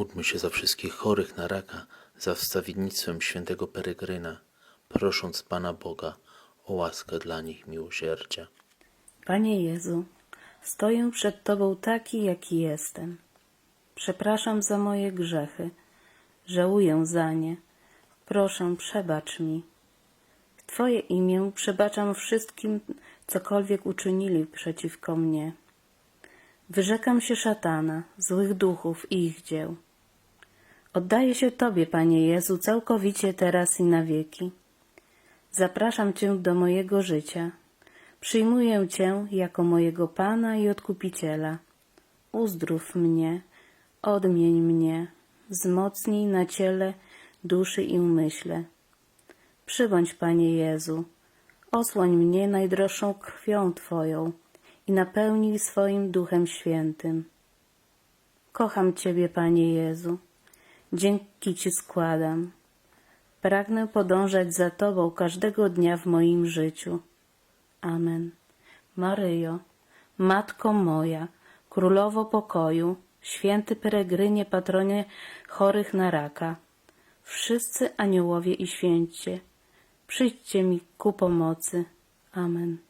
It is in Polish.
Módlmy się za wszystkich chorych na raka, za wstawiennictwem świętego Peregryna, prosząc Pana Boga o łaskę dla nich miłosierdzia. Panie Jezu, stoję przed Tobą taki, jaki jestem. Przepraszam za moje grzechy, żałuję za nie. Proszę, przebacz mi. W Twoje imię przebaczam wszystkim, cokolwiek uczynili przeciwko mnie. Wyrzekam się szatana, złych duchów i ich dzieł. Oddaję się Tobie, Panie Jezu, całkowicie teraz i na wieki. Zapraszam Cię do mojego życia. Przyjmuję Cię jako mojego Pana i Odkupiciela. Uzdrów mnie, odmień mnie, wzmocnij na ciele, duszy i umyśle. Przybądź, Panie Jezu, osłoń mnie najdroższą krwią Twoją i napełnij swoim Duchem Świętym. Kocham Ciebie, Panie Jezu, dzięki Ci składam. Pragnę podążać za Tobą każdego dnia w moim życiu. Amen. Maryjo, Matko moja, Królowo pokoju, święty peregrynie, patronie chorych na raka, wszyscy aniołowie i święcie, przyjdźcie mi ku pomocy. Amen.